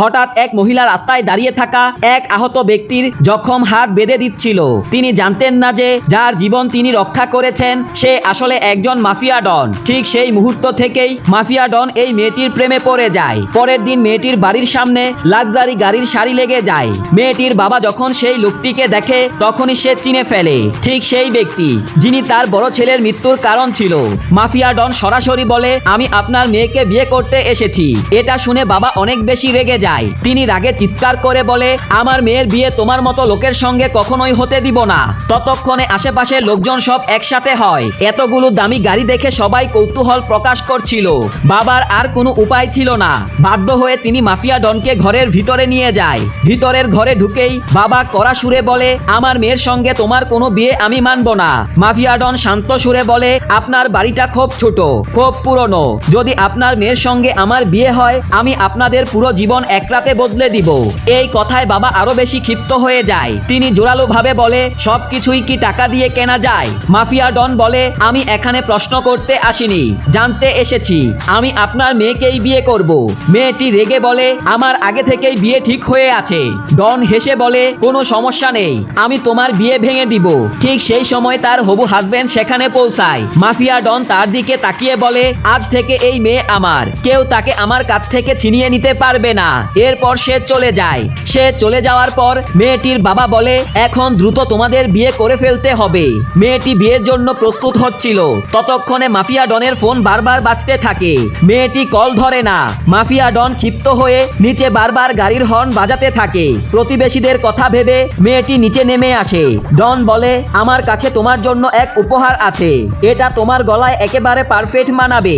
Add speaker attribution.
Speaker 1: হঠাৎ এক মহিলা রাস্তায় দাঁড়িয়ে থাকা এক আহত ব্যক্তির জখম হাত বেঁধে দিচ্ছিল। তিনি জানতেন না যে যার জীবন তিনি রক্ষা করেছেন, সে আসলে একজন মাফিয়া ডন ঠিক সেই মুহূর্ত থেকেই মাফিয়া ডন এই মেয়েটির প্রেমে পড়ে যায়। পরের দিন মেয়েটির বাড়ির সামনে লাক্সারি গাড়ির সারি লেগে যায়। মেয়েটির বাবা যখন সেই লোকটিকে দেখে, তখনই সে চিনে ফেলে। ঠিক সেই ব্যক্তি, যিনি তার বড় ছেলের মৃত্যুর কারণ ছিল। মাফিয়া ডন সরাসরি বলে, আমি আপনার মেয়েকে বিয়ে করতে এসেছি। এটা শুনে বাবা অনেক বেশি রেগে যায়। তিনি রাগে চিৎকার করে বলে, আমার মেয়ের বিয়ে তোমার মতো লোকের সঙ্গে কখনোই হতে দিব না। ততক্ষণে আশেপাশের লোকজন সব একসাথে হয়। এতগুলো দামি গাড়ি দেখে সবাই কৌতূহল প্রকাশ করছিল। বাবার আর কোনো উপায় ছিল না। বাধ্য হয়ে তিনি মাফিয়া ডনকে ঘরের ভিতরে নিয়ে যায়। ভিতরের ঘরে ঢুকেই বাবা কড়া সুরে বলে, আমার মেয়ের সঙ্গে তোমার কোনো বিয়ে আমি মানব না। মাফিয়া ডন শান্ত সুরে বলে, আপনার বাড়িটা খুব ছোট, খুব পুরনো। যদি আপনার মেয়ের সঙ্গে আমার বিয়ে হয়, আমি আপনাদের পুরো জীবন এক রাতে বদলে দিব। এই কথায় বাবা আরও বেশি ক্ষিপ্ত হয়ে যায়। তিনি জোরালো ভাবে বলে, সবকিছুই কি টাকা দিয়ে কেনা যায়? মাফিয়া ডন বলে, আমি এখানে প্রশ্ন করতে আসিনি। জানতে এসেছি। আমি আপনার মেয়েকেই বিয়ে করব। মেয়েটি রেগে বলে, আমার আগে থেকেই বিয়ে ঠিক হয়ে আছে। ডন হেসে বলে, কোনো সমস্যা নেই। আমি তোমার বিয়ে ভেঙে দিব। ঠিক সেই সময় তার হবু হাজবেন্ড সেখানে পৌঁছায়। মাফিয়া ডন তার দিকে তাকিয়ে বলে, আজ থেকে এই মেয়ে আমার। কেউ তাকে আমার কাছ থেকে ছিনিয়ে নিতে পারবে না। এরপর সে চলে যায়। সে চলে যাওয়ার পর মেয়েটির বাবা বলে, এখন দ্রুত তোমাদের বিয়ে করে ফেলতে হবে। মেয়েটি বিয়ের জন্য প্রস্তুত হচ্ছিল। ততক্ষণে মাফিয়া ডনের ফোন বারবার বাজতে থাকে। মেয়েটি কল ধরে না। মাফিয়া ডন ক্ষিপ্ত হয়ে নিচে বারবার গাড়ির হর্ন বাজাতে থাকে। প্রতিবেশীদের কথা ভেবে মেয়েটি নিচে নেমে আসে। ডন বলে, আমার কাছে তোমার জন্য এক উপহার আছে। এটা তোমার গলায় একেবারে পারফেক্ট মানাবে।